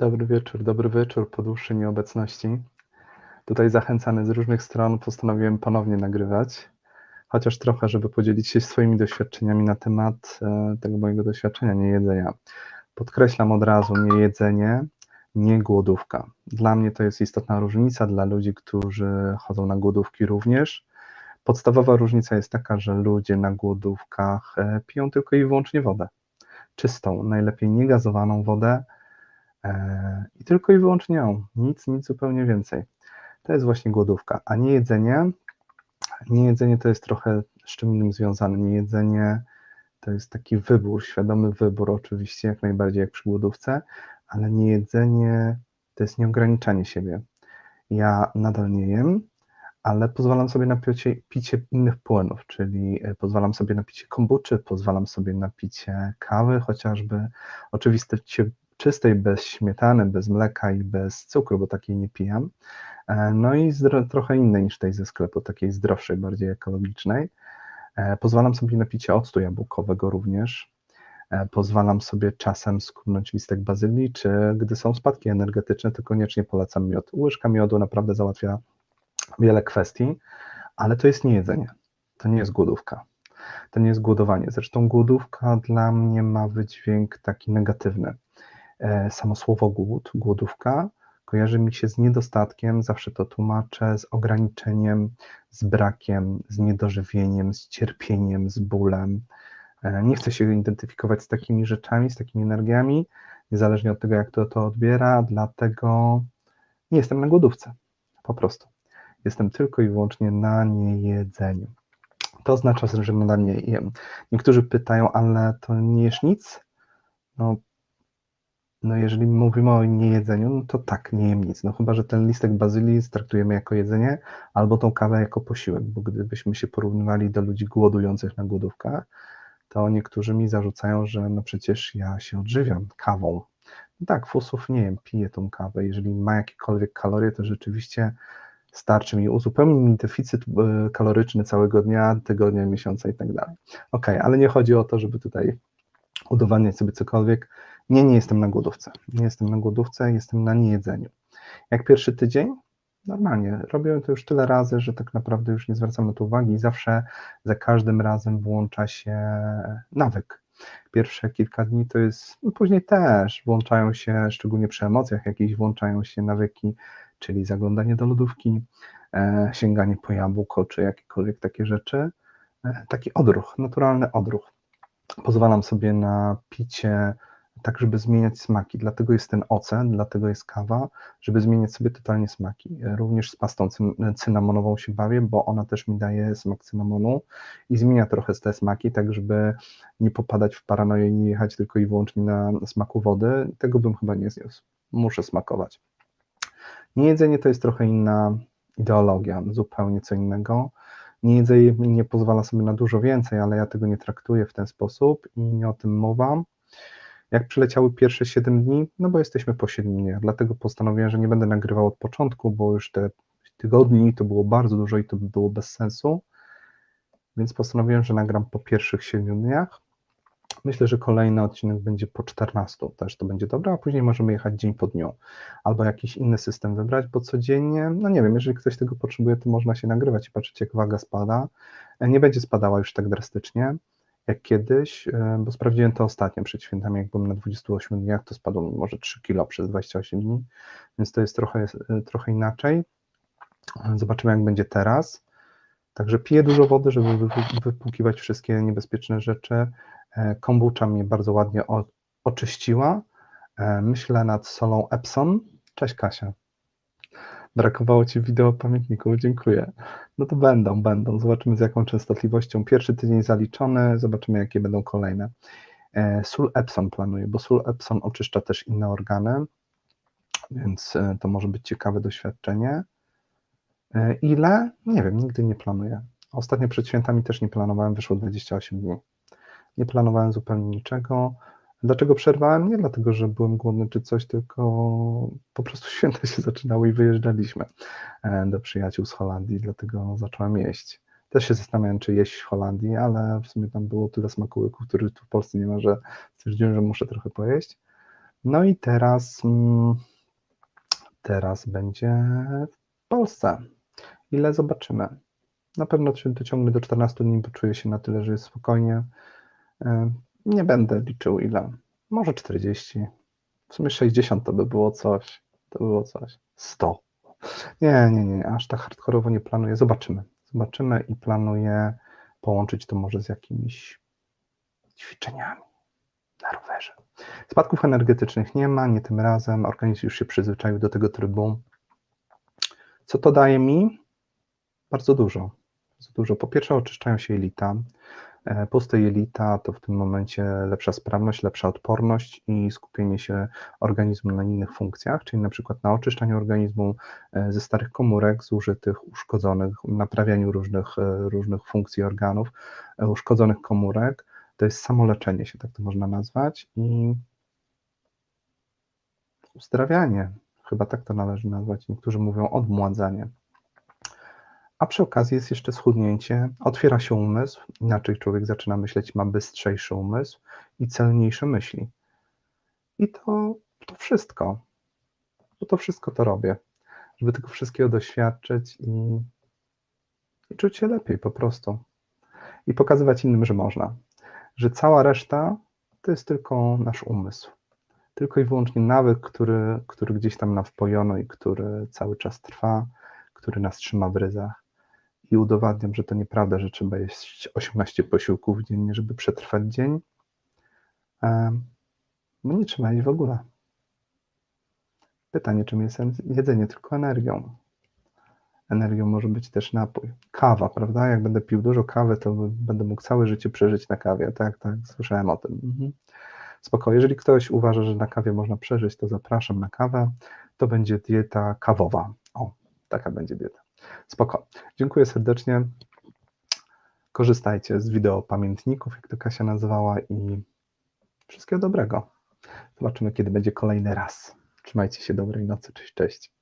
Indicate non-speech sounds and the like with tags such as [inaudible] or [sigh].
Dobry wieczór, dobry wieczór po dłuższej nieobecności. Tutaj zachęcany z różnych stron postanowiłem ponownie nagrywać, chociaż trochę, żeby podzielić się swoimi doświadczeniami na temat e, tego mojego doświadczenia niejedzenia. Podkreślam od razu, nie jedzenie, nie głodówka. Dla mnie to jest istotna różnica, dla ludzi, którzy chodzą na głodówki również. Podstawowa różnica jest taka, że ludzie na głodówkach e, piją tylko i wyłącznie wodę. Czystą, najlepiej niegazowaną wodę, i tylko i wyłącznie ją, nic, nic zupełnie więcej. To jest właśnie głodówka, a nie jedzenie. Nie jedzenie to jest trochę z czym innym związane. Nie jedzenie to jest taki wybór, świadomy wybór, oczywiście, jak najbardziej jak przy głodówce, ale nie jedzenie to jest nieograniczanie siebie. Ja nadal nie jem, ale pozwalam sobie na picie, picie innych płynów, czyli e, pozwalam sobie na picie kombuczy, pozwalam sobie na picie kawy chociażby. Oczywiście czystej, bez śmietany, bez mleka i bez cukru, bo takiej nie pijam. E, no i trochę innej niż tej ze sklepu, takiej zdrowszej, bardziej ekologicznej. E, pozwalam sobie na picie octu jabłkowego również. E, pozwalam sobie czasem skórnąć listek bazylii, czy gdy są spadki energetyczne, to koniecznie polecam miod. Łyżka miodu naprawdę załatwia wiele kwestii, ale to jest nie jedzenie, to nie jest głodówka. To nie jest głodowanie. Zresztą głodówka dla mnie ma wydźwięk taki negatywny. E, samo słowo głód, głodówka, kojarzy mi się z niedostatkiem, zawsze to tłumaczę, z ograniczeniem, z brakiem, z niedożywieniem, z cierpieniem, z bólem. E, nie chcę się identyfikować z takimi rzeczami, z takimi energiami, niezależnie od tego, jak to to odbiera, dlatego nie jestem na głodówce, po prostu. Jestem tylko i wyłącznie na niejedzeniu. To oznacza, że nadal nie jem. Niektórzy pytają, ale to nie jesz nic? No, no jeżeli mówimy o niejedzeniu, no to tak, nie jem nic. No chyba, że ten listek bazylii traktujemy jako jedzenie, albo tą kawę jako posiłek, bo gdybyśmy się porównywali do ludzi głodujących na głodówkach, to niektórzy mi zarzucają, że no przecież ja się odżywiam kawą. No tak, fusów nie jem, piję tą kawę. Jeżeli ma jakiekolwiek kalorie, to rzeczywiście starczy mi, uzupełni mi deficyt e, kaloryczny całego dnia, tygodnia, miesiąca i tak dalej. Ok, ale nie chodzi o to, żeby tutaj udowadniać sobie cokolwiek. Nie, nie jestem na głodówce. Nie jestem na głodówce, jestem na niejedzeniu. Jak pierwszy tydzień? Normalnie. Robię to już tyle razy, że tak naprawdę już nie zwracam na to uwagi i zawsze za każdym razem włącza się nawyk. Pierwsze kilka dni to jest, no później też włączają się, szczególnie przy emocjach jakieś, włączają się nawyki, czyli zaglądanie do lodówki, e, sięganie po jabłko, czy jakiekolwiek takie rzeczy. E, taki odruch, naturalny odruch. Pozwalam sobie na picie tak, żeby zmieniać smaki. Dlatego jest ten ocen, dlatego jest kawa, żeby zmieniać sobie totalnie smaki. Również z pastą cynamonową się bawię, bo ona też mi daje smak cynamonu i zmienia trochę te smaki, tak żeby nie popadać w paranoję i nie jechać tylko i wyłącznie na smaku wody. Tego bym chyba nie zniósł. Muszę smakować. Niejedzenie to jest trochę inna ideologia, zupełnie co innego. Niejedzenie nie pozwala sobie na dużo więcej, ale ja tego nie traktuję w ten sposób i nie o tym mowa. Jak przyleciały pierwsze 7 dni? No bo jesteśmy po 7 dniach, dlatego postanowiłem, że nie będę nagrywał od początku, bo już te tygodni to było bardzo dużo i to by było bez sensu. Więc postanowiłem, że nagram po pierwszych 7 dniach. Myślę, że kolejny odcinek będzie po 14, też to będzie dobre, a później możemy jechać dzień po dniu. Albo jakiś inny system wybrać, bo codziennie, no nie wiem, jeżeli ktoś tego potrzebuje, to można się nagrywać i patrzeć, jak waga spada. Nie będzie spadała już tak drastycznie jak kiedyś, e, bo sprawdziłem to ostatnio przed świętami, jak byłem na 28 dniach, to spadło może 3 kilo przez 28 dni, więc to jest trochę, e, trochę inaczej. Zobaczymy, jak będzie teraz. Także piję dużo wody, żeby wypłukiwać wszystkie niebezpieczne rzeczy. E, kombucha mnie bardzo ładnie oczyściła. Myślę nad solą Epson. Cześć Kasia. Brakowało Ci wideo pamiętników, dziękuję. No to będą, będą. Zobaczymy z jaką częstotliwością. Pierwszy tydzień zaliczony, zobaczymy jakie będą kolejne. E, sól Epson planuję, bo sól Epson oczyszcza też inne organy, więc e, to może być ciekawe doświadczenie. E, ile? Nie wiem, nigdy nie planuję. Ostatnio przed świętami też nie planowałem, wyszło 28 dni. Nie planowałem zupełnie niczego. Dlaczego przerwałem? Nie dlatego, że byłem głodny czy coś, tylko po prostu [laughs] święta się zaczynały i wyjeżdżaliśmy e, do przyjaciół z Holandii, dlatego zacząłem jeść. Też się zastanawiałem, czy jeść w Holandii, ale w sumie tam było tyle smakołyków, których tu w Polsce nie ma, że stwierdziłem, że muszę trochę pojeść. No i teraz, mm, teraz będzie w Polsce. Ile zobaczymy? Na pewno się dociągnę do 14 dni, bo czuję się na tyle, że jest spokojnie. Nie będę liczył ile. Może 40. W sumie 60 to by było coś. To było coś. 100. Nie, nie, nie, aż tak hardkorowo nie planuję. Zobaczymy. Zobaczymy i planuję połączyć to może z jakimiś ćwiczeniami na rowerze. Spadków energetycznych nie ma, nie tym razem. Organizm już się przyzwyczaił do tego trybu. Co to daje mi? Bardzo dużo. Bardzo dużo. Po pierwsze, oczyszczają się jelita. E, Puste jelita to w tym momencie lepsza sprawność, lepsza odporność i skupienie się organizmu na innych funkcjach, czyli na przykład na oczyszczaniu organizmu e, ze starych komórek, zużytych, uszkodzonych, naprawianiu różnych, e, różnych funkcji organów, uszkodzonych komórek. To jest samoleczenie się, tak to można nazwać, i uzdrawianie, chyba tak to należy nazwać. Niektórzy mówią odmładzanie. A przy okazji jest jeszcze schudnięcie, otwiera się umysł, inaczej człowiek zaczyna myśleć, ma bystrzejszy umysł i celniejsze myśli. I to, to wszystko. Bo to wszystko to robię, żeby tego wszystkiego doświadczyć i, i czuć się lepiej po prostu. I pokazywać innym, że można. Że cała reszta to jest tylko nasz umysł. Tylko i wyłącznie nawyk, który, który gdzieś tam nam wpojono i który cały czas trwa, który nas trzyma w ryzach i udowadniam, że to nieprawda, że trzeba jeść 18 posiłków dziennie, żeby przetrwać dzień. Bo nie trzeba jeść w ogóle. Pytanie, czym jest jedzenie? Tylko energią. Energią może być też napój. Kawa, prawda? Jak będę pił dużo kawy, to będę mógł całe życie przeżyć na kawie. Tak, tak, słyszałem o tym. Mhm. Jeżeli ktoś uważa, że na kawie można przeżyć, to zapraszam na kawę. To będzie dieta kawowa. Taka będzie dieta. Spoko. Dziękuję serdecznie. Korzystajcie z wideo pamiętników, jak to Kasia nazwała i wszystkiego dobrego. Zobaczymy, kiedy będzie kolejny raz. Trzymajcie się dobrej nocy. Cześć, cześć.